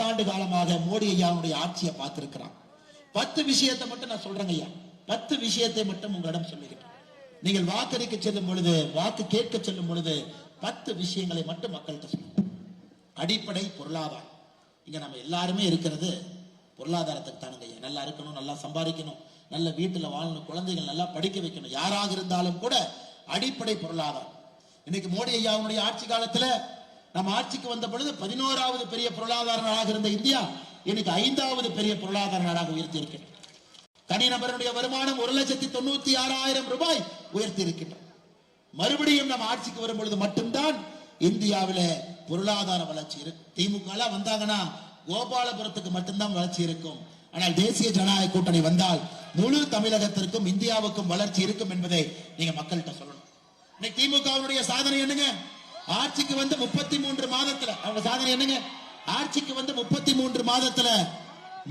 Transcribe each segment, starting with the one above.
பத்தாண்டு காலமாக மோடி ஐயாவுடைய ஆட்சியை பார்த்திருக்கிறான். பத்து விஷயத்தை மட்டும் நான் சொல்றேங்க ஐயா. பத்து விஷயத்தை மட்டும் உங்களிடம் சொல்லுகிறேன் நீங்கள் வாக்களிக்க செல்லும் பொழுது வாக்கு கேட்க செல்லும் பொழுது பத்து விஷயங்களை மட்டும் மக்கள்கிட்ட சொல்லுங்க. அடிப்படை பொருளாதாரம். இங்க நம்ம எல்லாருமே இருக்கிறது பொருளாதாரத்துக்கு தானுங்க ஐயா. நல்லா இருக்கணும் நல்லா சம்பாதிக்கணும் நல்ல வீட்டில் வாழணும் குழந்தைகள் நல்லா படிக்க வைக்கணும். யாராக இருந்தாலும் கூட அடிப்படை பொருளாதாரம். இன்னைக்கு மோடி ஐயாவுடைய ஆட்சி காலத்துல நம்ம ஆட்சிக்கு வந்த பொழுது பதினோராவது பெரிய பொருளாதார நாடாக இருந்த இந்தியா இன்னைக்கு ஐந்தாவது பெரிய பொருளாதார நாடாக உயர்த்தி இருக்கிறது தனிநபருடைய வருமானம் ஒரு லட்சத்தி தொண்ணூத்தி ஆறாயிரம் ரூபாய் உயர்த்தி இருக்கின்றோம் மறுபடியும் நம்ம ஆட்சிக்கு வரும் பொழுது மட்டும்தான் இந்தியாவில பொருளாதார வளர்ச்சி இருக்கு திமுக எல்லாம் வந்தாங்கன்னா கோபாலபுரத்துக்கு மட்டும்தான் வளர்ச்சி இருக்கும். ஆனால் தேசிய ஜனநாயக கூட்டணி வந்தால் முழு தமிழகத்திற்கும் இந்தியாவுக்கும் வளர்ச்சி இருக்கும் என்பதை நீங்க மக்கள்கிட்ட சொல்லணும். இன்னைக்கு திமுகவுடைய சாதனை என்னங்க? ஆட்சிக்கு வந்து முப்பத்தி மூன்று மாதத்துல அவங்க சாதனை என்னங்க? ஆட்சிக்கு வந்து முப்பத்தி மூன்று மாதத்துல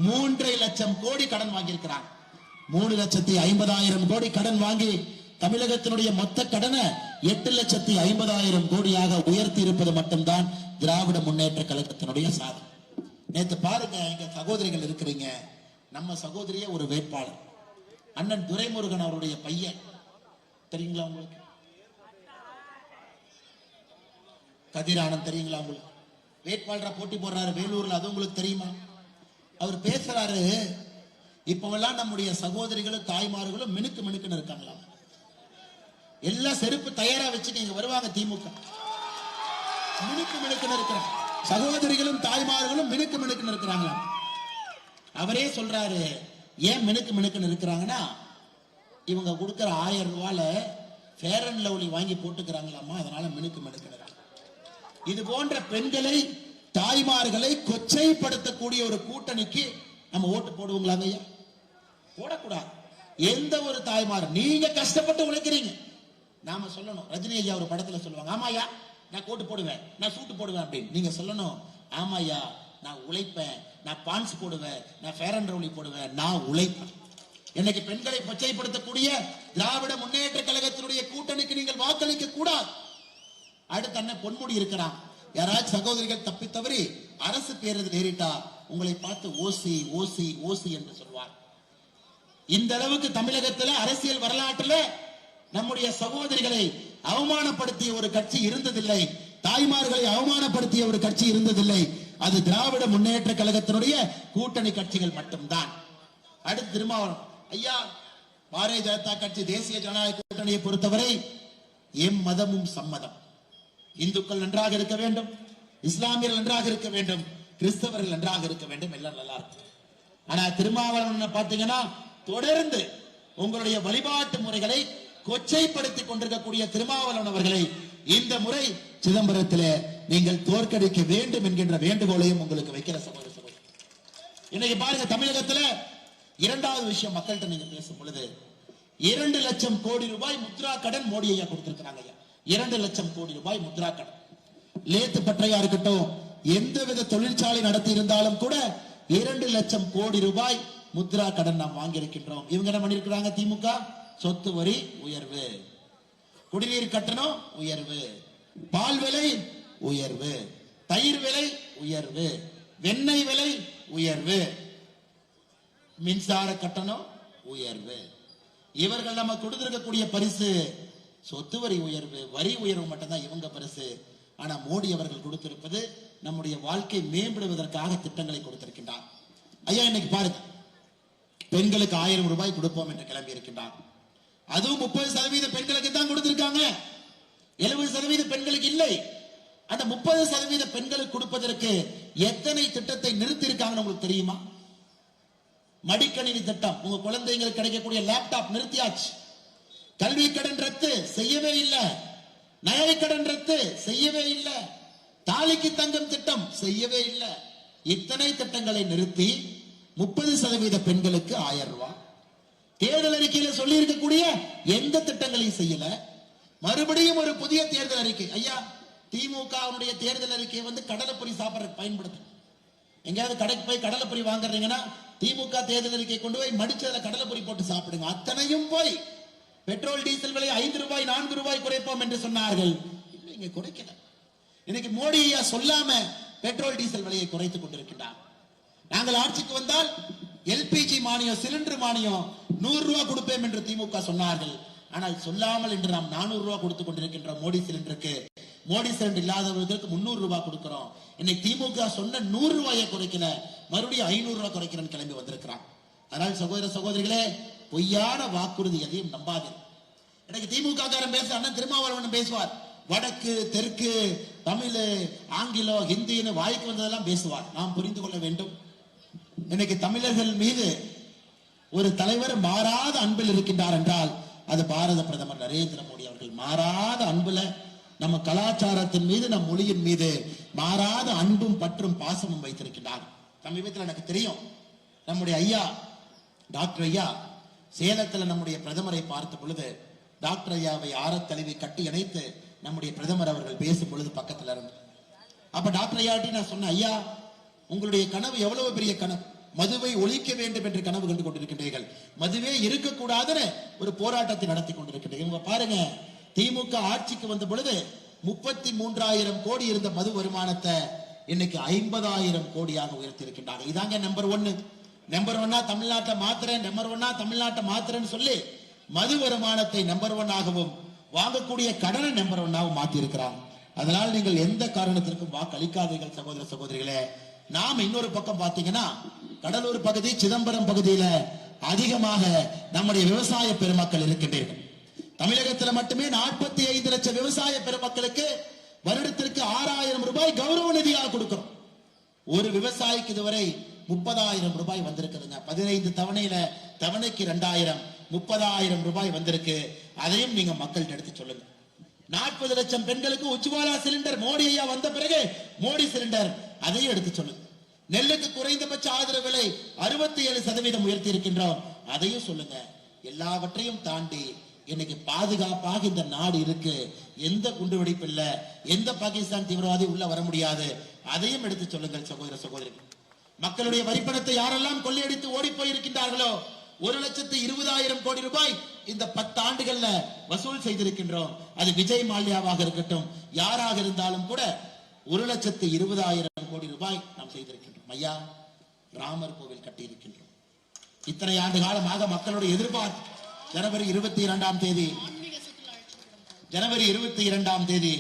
மூன்றரை லட்சம் கோடி கடன் வாங்கியிருக்கிறாங்க மூணு லட்சத்தி ஐம்பதாயிரம் கோடி கடன் வாங்கி தமிழகத்தினுடைய மொத்த கடனை எட்டு லட்சத்தி ஐம்பதாயிரம் கோடியாக உயர்த்தி இருப்பது மட்டும்தான் திராவிட முன்னேற்ற கழகத்தினுடைய சாதனை. நேத்து பாருங்க எங்க சகோதரிகள் இருக்கிறீங்க. நம்ம சகோதரியே ஒரு வேட்பாளர். அண்ணன் துரைமுருகன் அவருடைய பையன். தெரியுங்களா உங்களுக்கு? கதிரானந்த் தெரியுங்களா உங்களுக்கு? வேட்பாளராக போட்டி போடுறாரு வேலூர்ல அது உங்களுக்கு தெரியுமா? அவர் பேசுறாரு இப்போவெல்லாம் நம்முடைய சகோதரிகளும் தாய்மார்களும் மினுக்கு மினுக்குன்னு இருக்காங்களா எல்லாம் செருப்பு தயாரா வச்சு நீங்க வருவாங்க திமுக. மினுக்கு மினுக்குன்னு இருக்கிறாங்க. சகோதரிகளும் தாய்மார்களும் மினுக்கு மினுக்குன்னு இருக்கிறாங்களா அவரே சொல்றாரு ஏன் மினுக்கு மினுக்குன்னு இருக்கிறாங்கன்னா இவங்க கொடுக்குற ஆயிரம் ரூபாயில ஃபேர் அண்ட் லவ்லி வாங்கி போட்டுக்கிறாங்களாமா அதனால மினுக்கு மினுக்குன்னு இருக்காங்க. இது போன்ற பெண்களை தாய்மார்களை கொச்சைப்படுத்தக்கூடிய ஒரு கூட்டணிக்கு நம்ம ஓட்டு போடுவோங்களாங்க ஐயா? போடக்கூடாது. எந்த ஒரு தாய்மார் நீங்க கஷ்டப்பட்டு உழைக்கிறீங்க. நாம சொல்லணும். ரஜினி ஐயா ஒரு படத்துல சொல்லுவாங்க ஆமாயா நான் கோட்டு போடுவேன் நான் சூட்டு போடுவேன் அப்படின்னு. நீங்க சொல்லணும் ஆமாயா நான் உழைப்பேன் நான் பான்ஸ் போடுவேன் நான் ஃபேர் அண்ட் ரவுலி போடுவேன் நான் உழைப்பேன். இன்னைக்கு பெண்களை கொச்சைப்படுத்தக்கூடிய திராவிட முன்னேற்ற கழகத்தினுடைய கூட்டணிக்கு நீங்கள் வாக்களிக்க கூடாது. அடுத்து அண்ணன் பொன்முடி இருக்கிறான். யாராச்சும் சகோதரிகள் தப்பி தவறி அரசு பேருந்து நேரிட்டா உங்களை பார்த்து ஓசி ஓசி ஓசி என்று சொல்வார். இந்த அளவுக்கு தமிழகத்துல அரசியல் வரலாற்றுல நம்முடைய சகோதரிகளை அவமானப்படுத்திய ஒரு கட்சி இருந்ததில்லை. தாய்மார்களை அவமானப்படுத்திய ஒரு கட்சி இருந்ததில்லை. அது திராவிட முன்னேற்ற கழகத்தினுடைய கூட்டணி கட்சிகள் மட்டும்தான். அடுத்து திருமாவளம் ஐயா பாரதிய ஜனதா கட்சி தேசிய ஜனநாயக கூட்டணியை பொறுத்தவரை எம் மதமும் சம்மதம். இந்துக்கள் நன்றாக இருக்க வேண்டும் இஸ்லாமியர்கள் நன்றாக இருக்க வேண்டும் கிறிஸ்தவர்கள் நன்றாக இருக்க வேண்டும் எல்லாம் நல்லா இருக்கும். ஆனா திருமாவளவன் பாத்தீங்கன்னா தொடர்ந்து உங்களுடைய வழிபாட்டு முறைகளை கொச்சைப்படுத்திக் கொண்டிருக்கக்கூடிய திருமாவளவன் அவர்களை இந்த முறை சிதம்பரத்தில் நீங்கள் தோற்கடிக்க வேண்டும் என்கின்ற வேண்டுகோளையும் உங்களுக்கு வைக்கிற சகோதர இன்னைக்கு பாருங்க தமிழகத்துல இரண்டாவது விஷயம் மக்கள்கிட்ட நீங்க பேசும் பொழுது இரண்டு லட்சம் கோடி ரூபாய் முத்ரா கடன் மோடி ஐயா கொடுத்திருக்கிறாங்க ஐயா. இரண்டு லட்சம் கோடி ரூபாய் முத்ரா கடன். லேத்து பற்றையா இருக்கட்டும் எந்தவித தொழிற்சாலை நடத்தி இருந்தாலும் கூட இரண்டு லட்சம் கோடி ரூபாய் முத்ரா கடன் நாம் வாங்கியிருக்கின்றோம். இவங்க என்ன பண்ணிருக்கிறாங்க திமுக சொத்து வரி உயர்வு. குடிநீர் கட்டணம் உயர்வு. பால் விலை உயர்வு. தயிர் விலை உயர்வு. வெண்ணெய் விலை உயர்வு. மின்சார கட்டணம் உயர்வு. இவர்கள் நம்ம கொடுத்திருக்கக்கூடிய பரிசு சொத்து வரி உயர்வு வரி உயர்வு மட்டும்தான் இவங்க பரிசு. ஆனா மோடி அவர்கள் கொடுத்திருப்பது நம்முடைய வாழ்க்கை மேம்படுவதற்காக திட்டங்களை கொடுத்திருக்கின்றார். ஐயா இன்னைக்கு பாருங்க. பெண்களுக்கு ஆயிரம் ரூபாய் கொடுப்போம் என்று கிளம்பி இருக்கின்றார். அதுவும் முப்பது சதவீத பெண்களுக்கு தான் கொடுத்திருக்காங்க. எழுபது சதவீத பெண்களுக்கு இல்லை. அந்த முப்பது சதவீத பெண்களுக்கு கொடுப்பதற்கு எத்தனை திட்டத்தை நிறுத்தி இருக்காங்கன்னு உங்களுக்கு தெரியுமா? மடிக்கணினி திட்டம். உங்க குழந்தைங்களுக்கு கிடைக்கக்கூடிய லேப்டாப் நிறுத்தியாச்சு. கல்வி கடன் ரத்து செய்யவே இல்லை. நகை கடன் ரத்து செய்யவே இல்லை. தாலிக்கு தங்கம் திட்டம் செய்யவே இல்லை. இத்தனை திட்டங்களை நிறுத்தி முப்பது சதவீத பெண்களுக்கு ஆயிரம் ரூபாய். தேர்தல் அறிக்கையில சொல்லி இருக்கக்கூடிய எந்த திட்டங்களையும் செய்யல. மறுபடியும் ஒரு புதிய தேர்தல் அறிக்கை. ஐயா திமுகவுடைய தேர்தல் அறிக்கை வந்து கடலைப்பொறி சாப்பிடறதுக்கு பயன்படுத்து எங்கேயாவது கடைக்கு போய் கடலைப்பொரி வாங்குறீங்கன்னா திமுக தேர்தல் அறிக்கை கொண்டு போய் மடிச்சதுல அதுல போட்டு சாப்பிடுங்க. அத்தனையும் போய் பெட்ரோல் டீசல் விலை ஐந்து ரூபாய் நான்கு ரூபாய் குறைப்போம் என்று சொன்னார்கள். இல்லைங்க குறைக்கல. இன்னைக்கு மோடி ஐயா சொல்லாம பெட்ரோல் டீசல் விலையை குறைத்துக் கொண்டிருக்கின்றார். நாங்கள் ஆட்சிக்கு வந்தால் எல்பிஜி மானியம் சிலிண்டர் மானியம் நூறு ரூபாய் கொடுப்பேன் என்று திமுக சொன்னார்கள். ஆனால் சொல்லாமல் இன்று நாம் நானூறு ரூபாய் கொடுத்துக் கொண்டிருக்கின்றோம் மோடி சிலிண்டருக்கு மோடி சிலிண்டர் இல்லாதவர்களுக்கு முன்னூறு ரூபாய் கொடுக்கிறோம். இன்னைக்கு திமுக சொன்ன நூறு ரூபாயை குறைக்கல மறுபடியும் ஐநூறு ரூபாய் குறைக்கிறேன்னு கிளம்பி வந்திருக்கிறான் அதனால் சகோதர சகோதரிகளே பொய்யான வாக்குறுதி எதையும் நம்பாதீர்கள் எனக்கு திமுக காரன் பேச அண்ணன் திருமாவளவன் பேசுவார். வடக்கு தெற்கு தமிழ் ஆங்கிலம் ஹிந்தின்னு வாய்க்கு வந்ததெல்லாம் பேசுவார். நாம் புரிந்து கொள்ள வேண்டும். இன்னைக்கு தமிழர்கள் மீது ஒரு தலைவர் மாறாத அன்பில் இருக்கின்றார் என்றால் அது பாரத பிரதமர் நரேந்திர மோடி அவர்கள். மாறாத அன்புல நம்ம கலாச்சாரத்தின் மீது நம் மொழியின் மீது மாறாத அன்பும் பற்றும் பாசமும் வைத்திருக்கின்றார். சமீபத்தில் எனக்கு தெரியும். நம்முடைய ஐயா டாக்டர் ஐயா சேலத்துல நம்முடைய பிரதமரை பார்த்த பொழுது டாக்டர் ஐயாவை ஆரத் தழுவி கட்டி இணைத்து நம்முடைய பிரதமர் அவர்கள் பேசும் பொழுது பக்கத்துல இருந்து. அப்ப டாக்டர் ஐயாட்டி நான் சொன்னேன் ஐயா உங்களுடைய கனவு எவ்வளவு பெரிய கனவு? மதுவை ஒழிக்க வேண்டும் என்று கனவு கண்டு கொண்டிருக்கின்றீர்கள். மதுவே இருக்கக்கூடாதுன்னு ஒரு போராட்டத்தை நடத்தி கொண்டிருக்கின்றீர்கள். பாருங்க திமுக ஆட்சிக்கு வந்த பொழுது முப்பத்தி மூன்றாயிரம் கோடி இருந்த மது வருமானத்தை இன்னைக்கு ஐம்பதாயிரம் கோடியாக உயர்த்தி இருக்கின்றார்கள் இதாங்க நம்பர் ஒன்னு நம்பர் ஒன்னா தமிழ்நாட்டை மாத்துறேன் நம்பர் ஒன்னா தமிழ்நாட்டை மாத்துறேன்னு சொல்லி மது வருமானத்தை நம்பர் ஒன்னாகவும் வாங்கக்கூடிய கடனை நம்பர் ஒன்னாகவும் மாத்தி அதனால் நீங்கள் எந்த காரணத்திற்கும் வாக்களிக்காதீர்கள் சகோதர சகோதரிகளே. நாம் இன்னொரு பக்கம் பாத்தீங்கன்னா கடலூர் பகுதி சிதம்பரம் பகுதியில அதிகமாக நம்முடைய விவசாய பெருமக்கள் இருக்கின்றீர்கள். தமிழகத்தில் மட்டுமே நாற்பத்தி ஐந்து லட்சம் விவசாய பெருமக்களுக்கு வருடத்திற்கு ஆறாயிரம் ரூபாய் கௌரவ நிதியாக கொடுக்கிறோம். ஒரு விவசாயிக்கு இதுவரை முப்பதாயிரம் ரூபாய் வந்திருக்குதுங்க. பதினைந்து தவணையில தவணைக்கு ரெண்டாயிரம் முப்பதாயிரம் ரூபாய் வந்திருக்கு. அதையும் நீங்க மக்கள்கிட்ட எடுத்து சொல்லுங்க. நாற்பது லட்சம் பெண்களுக்கு உஜ்வாலா சிலிண்டர் மோடி ஐயா வந்த பிறகு மோடி சிலிண்டர் அதையும் எடுத்து சொல்லுங்க. நெல்லுக்கு குறைந்தபட்ச ஆதரவு விலை அறுபத்தி ஏழு சதவீதம் உயர்த்தி இருக்கின்றோம். அதையும் சொல்லுங்க. எல்லாவற்றையும் தாண்டி இன்னைக்கு பாதுகாப்பாக இந்த நாடு இருக்கு. எந்த குண்டுவெடிப்பு இல்ல எந்த பாகிஸ்தான் தீவிரவாதி உள்ள வர முடியாது. அதையும் எடுத்து சொல்லுங்கள் சகோதர சகோதரிகள். மக்களுடைய வரிப்பணத்தை யாரெல்லாம் கொள்ளையடித்து ஓடி போயிருக்கின்றார்களோ ஒரு லட்சத்து இருபதாயிரம் கோடி ரூபாய் இந்த பத்து ஆண்டுகள்ல வசூல் செய்திருக்கின்றோம். அது விஜய் மால்யாவாக இருக்கட்டும் யாராக இருந்தாலும் கூட ஒரு லட்சத்து இருபதாயிரம் கோடி ரூபாய் நாம் செய்திருக்கின்றோம். ஐயா ராமர் கோவில் கட்டியிருக்கின்றோம். இத்தனை ஆண்டு காலமாக மக்களுடைய எதிர்பார்ப்பு ஜனவரி இருபத்தி இரண்டாம் தேதி ஜனவரி இருபத்தி இரண்டாம் தேதி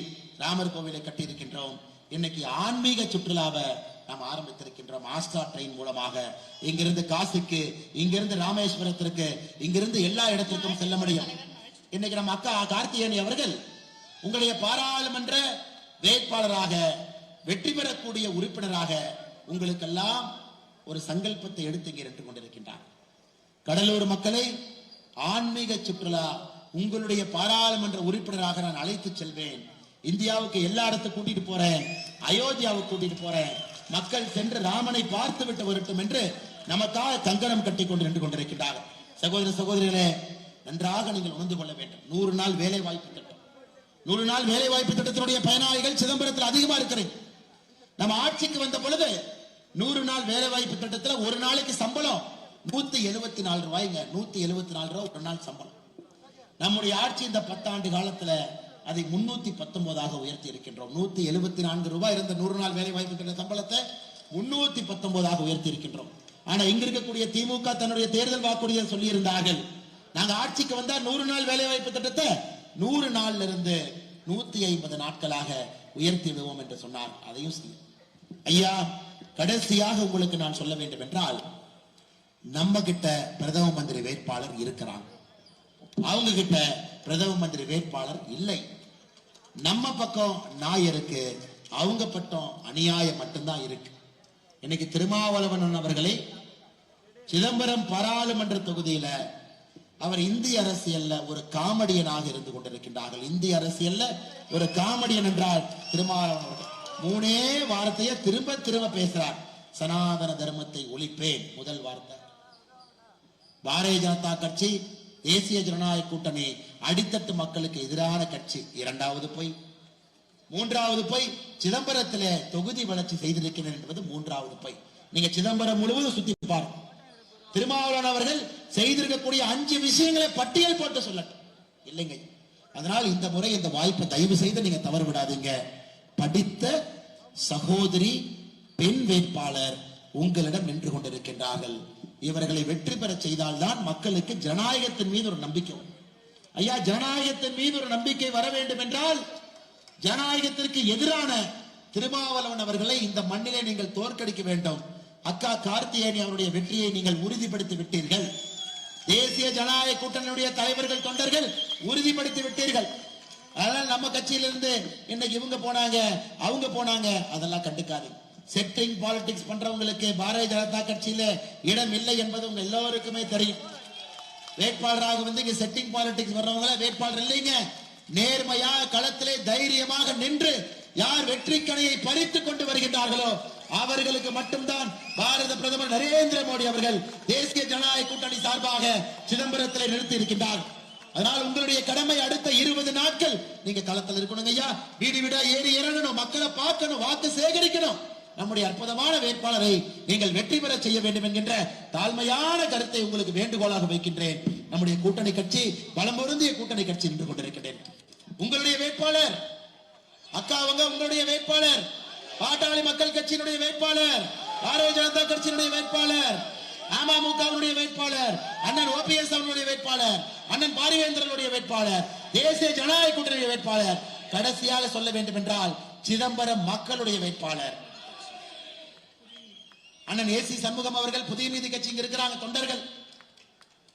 ராமர் கோவிலை கட்டியிருக்கின்றோம். இன்னைக்கு ஆன்மீக சுற்றுலாவை நாம் ஆரம்பித்திருக்கின்றோம் ஆஸ்கா ட்ரெயின் மூலமாக. இங்கிருந்து காசிக்கு இங்கிருந்து ராமேஸ்வரத்திற்கு இங்கிருந்து எல்லா இடத்திற்கும் செல்ல முடியும். இன்னைக்கு நம்ம அக்கா கார்த்திகேயனி அவர்கள் உங்களுடைய பாராளுமன்ற வேட்பாளராக வெற்றி பெறக்கூடிய உறுப்பினராக உங்களுக்கெல்லாம் ஒரு சங்கல்பத்தை எடுத்து இங்கே நின்று கொண்டிருக்கின்றார். கடலூர் மக்களை ஆன்மீக சுற்றுலா உங்களுடைய பாராளுமன்ற உறுப்பினராக நான் அழைத்து செல்வேன். இந்தியாவுக்கு எல்லா இடத்துக்கும் கூட்டிட்டு போறேன். அயோத்தியாவுக்கு கூட்டிட்டு போறேன். மக்கள் சென்று ராமனை பார்த்து விட்டு வரட்டும் என்று நமக்காக கங்கணம் கட்டி கொண்டு நின்று கொண்டிருக்கின்றார்கள் சகோதர சகோதரிகளே நன்றாக நீங்கள் உணர்ந்து கொள்ள வேண்டும். நூறு நாள் வேலை வாய்ப்பு திட்டம். நூறு நாள் வேலை வாய்ப்பு திட்டத்தினுடைய பயனாளிகள் சிதம்பரத்தில் அதிகமா இருக்கிறேன் நம்ம ஆட்சிக்கு வந்த பொழுது நூறு நாள் வேலை வாய்ப்பு திட்டத்தில் ஒரு நாளைக்கு சம்பளம் நூத்தி எழுபத்தி நாலு ரூபாய்ங்க. நூத்தி எழுபத்தி நாலு ரூபாய் ஒரு நாள் சம்பளம். நம்முடைய ஆட்சி இந்த பத்தாண்டு காலத்துல அதை முன்னூத்தி பத்தொன்பதாக உயர்த்தி இருக்கின்றோம். நூத்தி எழுபத்தி நான்கு ரூபாய் இருந்த நூறு நாள் வேலை வாய்ப்பு சம்பளத்தை முன்னூத்தி பத்தொன்பதாக உயர்த்தி இருக்கின்றோம். ஆனா இங்க இருக்கக்கூடிய திமுக தன்னுடைய தேர்தல் வாக்குறுதியை சொல்லி இருந்தார்கள் நாங்க ஆட்சிக்கு வந்தா நூறு நாள் வேலை வாய்ப்பு திட்டத்தை நூறு நாள்ல இருந்து நூத்தி ஐம்பது நாட்களாக உயர்த்தி விடுவோம் என்று சொன்னார். அதையும் செய்யும் ஐயா கடைசியாக உங்களுக்கு நான் சொல்ல வேண்டும் என்றால் நம்ம கிட்ட பிரதம மந்திரி வேட்பாளர் இருக்கிறாங்க. அவங்க கிட்ட பிரதம மந்திரி வேட்பாளர் இல்லை. நம்ம பக்கம் நாய் இருக்கு அவங்க பட்டம் அநியாயம் மட்டும்தான் இருக்கு. இன்னைக்கு திருமாவளவன் அவர்களை சிதம்பரம் பாராளுமன்ற தொகுதியில அவர் இந்திய அரசியல்ல ஒரு காமெடியனாக இருந்து கொண்டிருக்கின்றார்கள். இந்திய அரசியல்ல ஒரு காமெடியன் என்றால் திருமாவளவன் மூணே வார்த்தையை திரும்ப திரும்ப பேசுறார். சனாதன தர்மத்தை ஒழிப்பேன் முதல் வார்த்தை. பாரதிய ஜனதா கட்சி தேசிய ஜனநாயக கூட்டணி அடித்தட்டு மக்களுக்கு எதிரான கட்சி. இரண்டாவது போய். மூன்றாவது போய் சிதம்பரத்திலே தொகுதி வளர்ச்சி செய்திருக்கிறேன் என்பது மூன்றாவது போய். நீங்க சிதம்பரம் முழுவதும் சுத்தி பாருங்க. திருமாவளவன் அவர்கள் செய்திருக்கக்கூடிய அஞ்சு விஷயங்களை பட்டியல் போட்டு சொல்லட்டும். இல்லைங்க. அதனால் இந்த முறை இந்த வாய்ப்பை தயவு செய்து நீங்க தவறு விடாதீங்க. படித்த சகோதரி பெண் வேட்பாளர் உங்களிடம் நின்று கொண்டிருக்கின்றார்கள். இவர்களை வெற்றி பெற செய்தால்தான் மக்களுக்கு ஜனநாயகத்தின் மீது ஒரு நம்பிக்கை வரும். ஐயா ஜனநாயகத்தின் மீது ஒரு நம்பிக்கை வர வேண்டும் என்றால் ஜனநாயகத்திற்கு எதிரான திருமாவளவன் அவர்களை இந்த மண்ணிலே நீங்கள் தோற்கடிக்க வேண்டும். அக்கா கார்த்தியேயனி அவருடைய வெற்றியை நீங்கள் உறுதிப்படுத்தி விட்டீர்கள். தேசிய ஜனநாயக கூட்டணியுடைய தலைவர்கள் தொண்டர்கள் உறுதிப்படுத்தி விட்டீர்கள். அதனால் நம்ம கட்சியிலிருந்து இன்னைக்கு இவங்க போனாங்க அவங்க போனாங்க அதெல்லாம் கண்டுக்காது செட்டிங் பாலிடிக்ஸ் பண்றவங்களுக்கு பாரதிய ஜனதா கட்சியில இடம் இல்லை என்பது உங்க எல்லோருக்குமே தெரியும். வேட்பாளராக வந்து இங்க செட்டிங் பாலிடிக்ஸ் வர்றவங்கள வேட்பாளர் இல்லைங்க. நேர்மையா களத்திலே தைரியமாக நின்று யார் வெற்றி கணையை பறித்துக் கொண்டு வருகின்றார்களோ அவர்களுக்கு மட்டும்தான் பாரத பிரதமர் நரேந்திர மோடி அவர்கள் தேசிய ஜனநாயக கூட்டணி சார்பாக சிதம்பரத்திலே நிறுத்தி இருக்கின்றார் அதனால் உங்களுடைய கடமை அடுத்த இருபது நாட்கள் நீங்க களத்தில் இருக்கணும் ஐயா. வீடு வீடா ஏறி இறங்கணும் மக்களை பார்க்கணும் வாக்கு சேகரிக்கணும். நம்முடைய அற்புதமான வேட்பாளரை நீங்கள் வெற்றி பெற செய்ய வேண்டும் என்கின்ற தாழ்மையான கருத்தை உங்களுக்கு வேண்டுகோளாக வைக்கின்றேன். நம்முடைய கூட்டணி கட்சி பலம் பொருந்திய கூட்டணி கட்சி நின்று கொண்டிருக்கின்றேன். உங்களுடைய வேட்பாளர் அக்கா அவங்க உங்களுடைய வேட்பாளர் பாட்டாளி மக்கள் கட்சியினுடைய வேட்பாளர் பாரதிய ஜனதா கட்சியினுடைய வேட்பாளர் அமமுகவினுடைய வேட்பாளர் அண்ணன் ஓபிஎஸ் அவர்களுடைய வேட்பாளர் அண்ணன் பாரிவேந்திரனுடைய வேட்பாளர் தேசிய ஜனநாயக கூட்டணி வேட்பாளர் கடைசியாக சொல்ல வேண்டும் என்றால் சிதம்பரம் மக்களுடைய வேட்பாளர். அண்ணன் ஏசி சண்முகம் அவர்கள் புதிய நீதி கட்சிங்க இருக்கிறாங்க தொண்டர்கள்.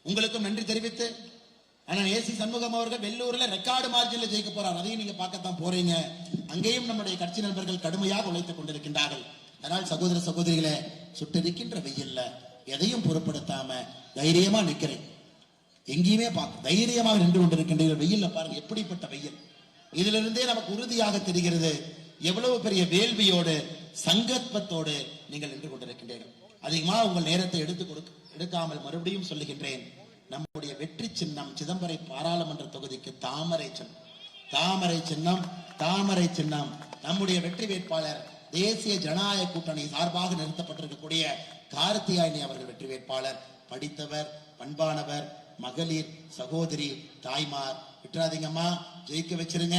உங்களுக்கும் நன்றி தெரிவித்து அண்ணன் ஏசி சண்முகம் அவர்கள் வெள்ளூர்ல ரெக்கார்டு மார்ஜின்ல ஜெயிக்க போறார். அதையும் நீங்க பார்க்கத்தான் போறீங்க. அங்கேயும் நம்முடைய கட்சி நண்பர்கள் கடுமையாக உழைத்துக் கொண்டிருக்கின்றார்கள். அதனால் சகோதர சகோதரிகளை சுட்டிருக்கின்ற வெயில்ல எதையும் பொருட்படுத்தாம தைரியமா நிக்கிறேன். எங்கேயுமே பார்க்க தைரியமாக நின்று கொண்டிருக்கின்ற வெயில்ல பாருங்க எப்படிப்பட்ட வெயில். இதிலிருந்தே நமக்கு உறுதியாக தெரிகிறது எவ்வளவு பெரிய வேள்வியோடு சங்கற்பத்தோடு நீங்கள் நின்று கொண்டிருக்கின்றீர்கள். அதிகமா உங்கள் நேரத்தை எடுத்து கொடுக்க எடுக்காமல் மறுபடியும் சொல்லுகின்றேன். நம்முடைய வெற்றி சின்னம் சிதம்பரை பாராளுமன்ற தொகுதிக்கு தாமரை சின்னம். தாமரை சின்னம் தாமரை சின்னம். நம்முடைய வெற்றி வேட்பாளர் தேசிய ஜனநாயக கூட்டணி சார்பாக நிறுத்தப்பட்டிருக்கக்கூடிய கார்த்தியாயினி அவர்கள் வெற்றி வேட்பாளர். படித்தவர் பண்பானவர் மகளிர் சகோதரி தாய்மார். விட்டுறாதீங்கம்மா. ஜெயிக்க வச்சிருங்க.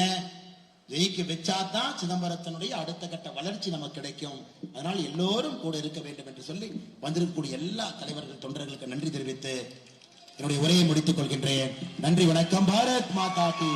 ஜெயிக்க வச்சாதான் சிதம்பரத்தினுடைய அடுத்த கட்ட வளர்ச்சி நமக்கு கிடைக்கும். அதனால் எல்லோரும் கூட இருக்க வேண்டும் என்று சொல்லி வந்திருக்கக்கூடிய எல்லா தலைவர்கள் தொண்டர்களுக்கு நன்றி தெரிவித்து என்னுடைய உரையை முடித்துக் கொள்கின்றேன். நன்றி வணக்கம். பாரத் மாதா கி.